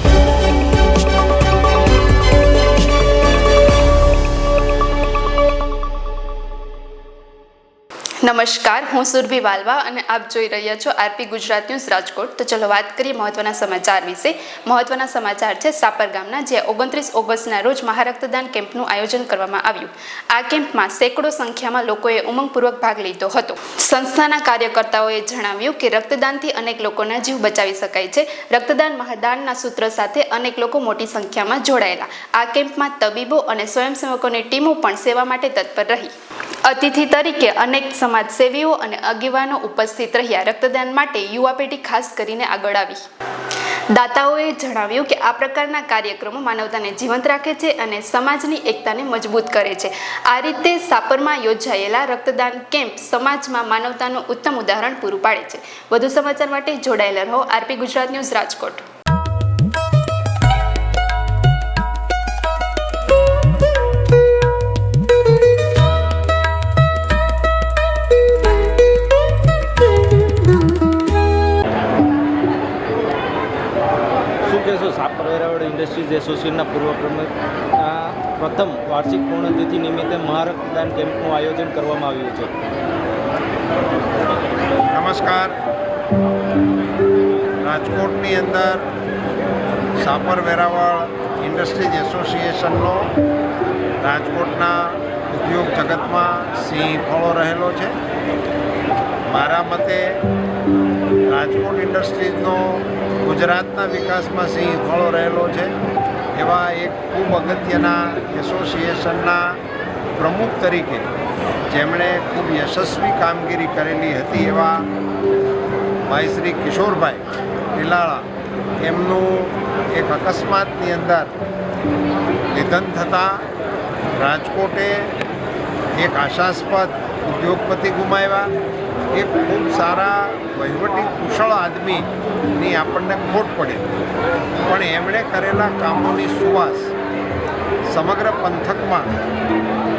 Thank you. નમસ્કાર, હું સુરભી વાલવા અને આપ જોઈ રહ્યા છો આરપી ગુજરાત ન્યૂઝ રાજકોટ. તો ચલો વાત કરીએ મહત્વના સમાચાર વિશે. મહત્વના સમાચાર છે સાપર ગામના જે ઓગણત્રીસ ઓગસ્ટના રોજ મહારક્તદાન કેમ્પનું આયોજન કરવામાં આવ્યું. આ કેમ્પમાં સેંકડો સંખ્યામાં લોકોએ ઉમંગપૂર્વક ભાગ લીધો હતો. સંસ્થાના કાર્યકર્તાઓએ જણાવ્યું કે રક્તદાનથી અનેક લોકોના જીવ બચાવી શકાય છે. રક્તદાન મહાદાનના સૂત્ર સાથે અનેક લોકો મોટી સંખ્યામાં જોડાયેલા. આ કેમ્પમાં તબીબો અને સ્વયંસેવકોની ટીમો પણ સેવા માટે તત્પર રહી. અતિથિ તરીકે અનેક સમાજસેવીઓ અને આગેવાનો ઉપસ્થિત રહ્યા. રક્તદાન માટે યુવા પેઢી ખાસ કરીને આગળ આવી. દાતાઓએ જણાવ્યું કે આ પ્રકારના કાર્યક્રમો માનવતાને જીવંત રાખે છે અને સમાજની એકતાને મજબૂત કરે છે. આ રીતે સાપરમાં યોજાયેલા રક્તદાન કેમ્પ સમાજમાં માનવતાનું ઉત્તમ ઉદાહરણ પૂરું પાડે છે. વધુ સમાચાર માટે જોડાયેલા રહો. RP Gujarat news Rajkot. કહેશો સાપર વેરાવળ ઇન્ડસ્ટ્રીઝ એસોસિએશનના પૂર્વ પ્રમુખ પ્રથમ વાર્ષિક પૂર્ણતિથિ નિમિત્તે મહારક્તદાન કેમ્પનું આયોજન કરવામાં આવ્યું છે. નમસ્કાર. રાજકોટની અંદર સાપર વેરાવળ ઇન્ડસ્ટ્રીઝ એસોસિએશનનો રાજકોટના ઉદ્યોગ જગતમાં સિંહ ફળો રહેલો છે. મારા મતે રાજકોટ ઇન્ડસ્ટ્રીઝનો ગુજરાતના વિકાસમાં સિંહ ફળો રહેલો છે. એવા એક ખૂબ અગત્યના એસોસિએશનના પ્રમુખ તરીકે જેમણે ખૂબ યશસ્વી કામગીરી કરેલી હતી એવા ભાઈ શ્રી કિશોરભાઈ ટીલાળા એમનું એક અકસ્માતની અંદર નિધન થતાં રાજકોટે એક આશાસ્પદ ઉદ્યોગપતિ ગુમાવ્યા. એ ખૂબ સારા વહીવટી કુશળ આદમીની આપણને ખોટ પડી. પણ એમણે કરેલા કામોની સુવાસ સમગ્ર પંથકમાં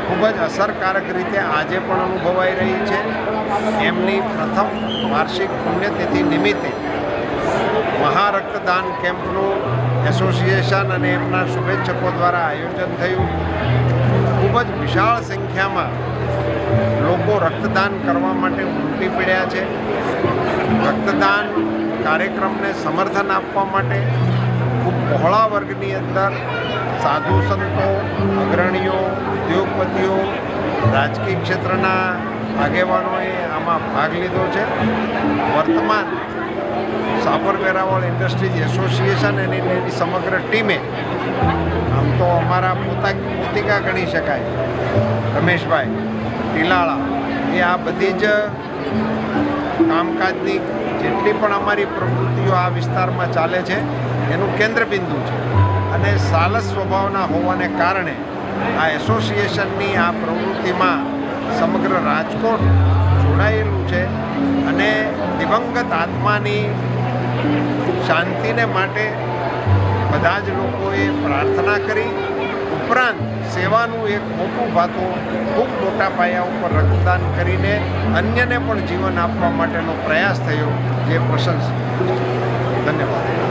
ખૂબ જ અસરકારક રીતે આજે પણ અનુભવાઈ રહી છે. એમની પ્રથમ વાર્ષિક પુણ્યતિથિ નિમિત્તે મહારક્તદાન કેમ્પનું એસોસિએશન અને એમના શુભેચ્છકો દ્વારા આયોજન થયું. ખૂબ જ વિશાળ સંખ્યામાં લોકો રક્તદાન કરવા માટે ઉમટી પડ્યા છે. રક્તદાન કાર્યક્રમને સમર્થન આપવા માટે ખૂબ પહોળા વર્ગની અંદર સાધુ સંતો, અગ્રણીઓ, ઉદ્યોગપતિઓ, રાજકીય ક્ષેત્રના આગેવાનોએ આમાં ભાગ લીધો છે. વર્તમાન સાપર વેરાવળ ઇન્ડસ્ટ્રીઝ એસોસિએશન અને એની સમગ્ર ટીમે આમ તો અમારા પોતા પોતિકા ગણી શકાય. રમેશભાઈ ટીલાળા. એ આ બધી જ કામકાજની જેટલી પણ અમારી પ્રવૃત્તિઓ આ વિસ્તારમાં ચાલે છે, એનું કેન્દ્રબિંદુ છે. અને સાલસ સ્વભાવના હોવાને કારણે આ એસોસિએશનની આ પ્રવૃત્તિમાં સમગ્ર રાજકોટ જોડાયેલું છે અને દિવંગત આત્માની શાંતિને માટે બધા જ લોકોએ પ્રાર્થના કરી ઉપરાંત સેવાનું એક મોટું ભાતું ખૂબ મોટા પાયા ઉપર રક્તદાન કરીને અન્યને પણ જીવન આપવા માટેનો પ્રયાસ થયો, જે પ્રશંસનીય ધન્યવાદ.